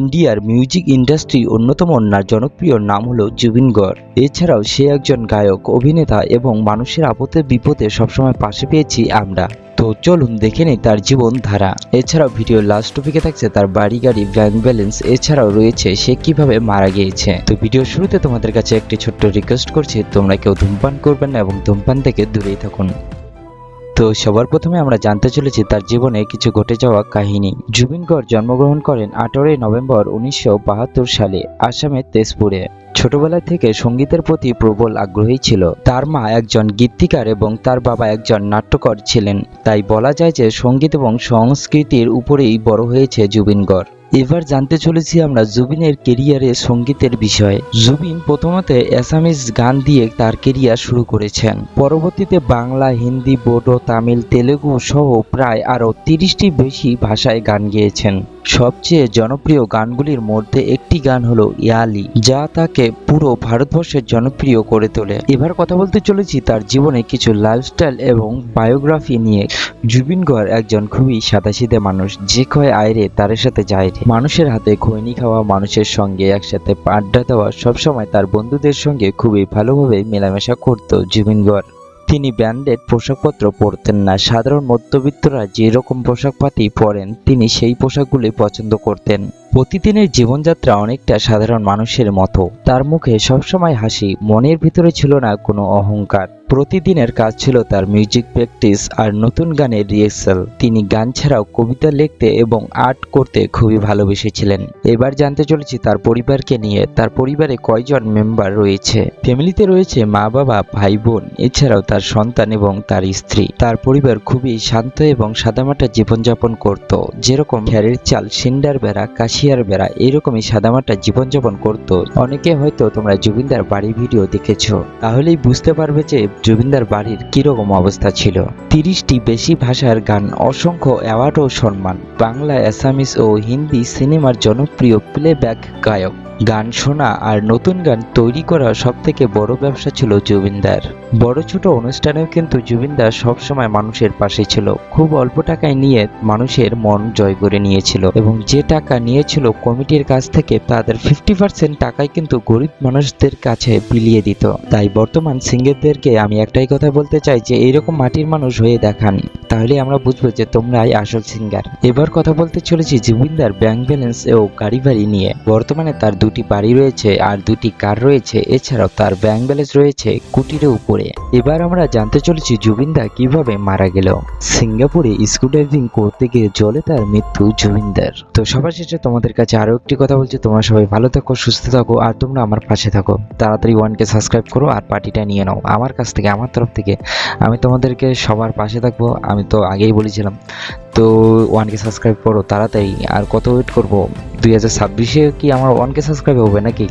ইন্ডিয়ার মিউজিক ইন্ডাস্ট্রির অন্যতম না, জনপ্রিয় নাম হলো জুবিন গড়। এছাড়াও সে একজন গায়ক, অভিনেতা এবং মানুষের আপদে বিপদে সবসময় পাশে পেয়েছি আমরা। তো চলুন দেখে নেই তার জীবন ধারা। এছাড়াও ভিডিও লাস্ট টপিকে থাকছে তার বাড়ি গাড়ি ব্যাংক ব্যালেন্স এছাড়াও রয়েছে সে কীভাবে মারা গিয়েছে। তো ভিডিও শুরুতে তোমাদের কাছে একটি ছোট্ট রিকোয়েস্ট করছি, তোমরা কেউ ধূমপান করবেন না এবং ধূমপান থেকে দূরেই থাকুন। তো সবার প্রথমে আমরা জানতে চলেছি তার জীবনে কিছু ঘটে যাওয়া কাহিনী। জুবিন গড় জন্মগ্রহণ করেন আঠারোই নভেম্বর উনিশশো বাহাত্তর সালে আসামের তেজপুরে। ছোটবেলা থেকে সঙ্গীতের প্রতি প্রবল আগ্রহী ছিল। তার মা একজন গীতিকার এবং তার বাবা একজন নাট্যকর ছিলেন। তাই বলা যায় যে সংগীত এবং সংস্কৃতির উপরেই বড় হয়েছে জুবিন গড়। এবার জানতে চলেছি আমরা জুবিনের কেরিয়ারে সঙ্গীতের বিষয়ে। জুবিন প্রথমত অ্যাসামিস গান দিয়ে তার কেরিয়ার শুরু করেছেন। পরবর্তীতে বাংলা, হিন্দি, বোডো, তামিল, তেলেগু সহ প্রায় আরও তিরিশটি বেশি ভাষায় গান গেয়েছেন। সবচেয়ে জনপ্রিয় গানগুলির মধ্যে একটি গান হলো ইয়ালি, যা তাকে পুরো ভারতবর্ষের জনপ্রিয় করে তোলে। এবার কথা বলতে চলেছি তার জীবনে কিছু লাইফস্টাইল এবং বায়োগ্রাফি নিয়ে। জুবিন গড় একজন খুবই সাদাসিধে মানুষ, যে কয় আয়রে তার সাথে যায়। মানুষের হাতে খৈনি খাওয়া, মানুষের সঙ্গে একসাথে আড্ডা দেওয়া, সবসময় তার বন্ধুদের সঙ্গে খুবই ভালোভাবে মেলামেশা করত জুবিন গড়। তিনি ব্র্যান্ডেড পোশাকপত্র পরতেন না। সাধারণ মধ্যবিত্তরা যেরকম পোশাকপাতি পরেন, তিনি সেই পোশাকগুলি পছন্দ করতেন। প্রতিদিনের জীবনযাত্রা অনেকটা সাধারণ মানুষের মতো। তার মুখে সবসময় হাসি, মনের ভিতরে ছিল না কোনো অহংকার। প্রতিদিনের কাজ ছিল তার মিউজিক প্র্যাকটিস আর নতুন গানের রিহার্সাল তিনি গান ছাড়াও কবিতা লিখতে এবং আর্ট করতে খুবই ভালোবেসেছিলেন। এবার জানতে চলেছি তার পরিবারকে নিয়ে। তার পরিবারে কয়জন মেম্বার রয়েছে? ফ্যামিলিতে রয়েছে মা বাবা, ভাই বোন, এছাড়াও তার সন্তান এবং তার স্ত্রী। তার পরিবার খুবই শান্ত এবং সাদামাটা জীবনযাপন করত। যেরকম খ্যারের চাল, সিন্ডার বেড়া, কাশিয়ার বেড়া, এরকমই সাদামাটা জীবনযাপন করত। অনেকে হয়তো তোমরা জুবিনদার বাড়ির ভিডিও দেখেছ। তাহলেই বুঝতে পারবে যে জুবিনদার বাড়ির কীরকম অবস্থা ছিল? তিরিশটি বেশি ভাষার গান, অসংখ্য অ্যাওয়ার্ড ও সম্মান, বাংলা অ্যাসামিস ও হিন্দি সিনেমার জনপ্রিয় প্লেব্যাক গায়ক। গান শোনা আর নতুন গান তৈরি করা সব থেকে বড় ব্যবসা ছিল জুবিনদার। বড় ছোট অনুষ্ঠানেও কিন্তু জুবিনদার সবসময় মানুষের পাশে ছিল। খুব অল্প টাকায় নিয়ে মানুষের মন জয় করে নিয়েছিল এবং যে টাকা নিয়েছিল কমিটির কাছ থেকে তাদের ফিফটি পার্সেন্ট টাকাই কিন্তু গরিব মানুষদের কাছে বিলিয়ে দিত। তাই বর্তমান সিঙ্গারদেরকে আমি একটাই কথা বলতে চাই যে, এইরকম মাটির মানুষ হয়ে দেখান। তাহলে আমরা বুঝব যে, তোমরাই আসল সিঙ্গার এবার কথা বলতে চলেছি জুবিনদার ব্যাংক ব্যালেন্স ও গাড়ি বাড়ি নিয়ে। বর্তমানে তার দুটি বাড়ি রয়েছে আর দুটি কার রয়েছে। এছাড়াও তার ব্যাংক ব্যালেন্স রয়েছে কোটির উপরে। এবার আমরা জানতে চলেছি জুবিনদা কীভাবে মারা গেল। সিঙ্গাপুরে স্কুল ড্রাইভিং করতে গিয়ে জলে তার মৃত্যু জুবিনদার। তো সবার শেষে তোমাদের কাছে আরও একটি কথা বলছি, তোমরা সবাই ভালো থাকো, সুস্থ থাকো, আর তোমরা আমার পাশে থাকো। তাড়াতাড়ি ওয়ানকে সাবস্ক্রাইব করো আর পার্টিটা নিয়ে নাও। আমার কাছ থেকে, আমার তরফ থেকে, আমি তোমাদেরকে সবার পাশে থাকব। আমি তো আগেই বলেছিলাম, তো ওয়ানকে সাবস্ক্রাইব করো তাড়াতাড়ি। আর কত ওয়েট করব? দুই হাজার ছাব্বিশে কি আমার ওয়ানকে সাবস্ক্রাইব হবে নাকি?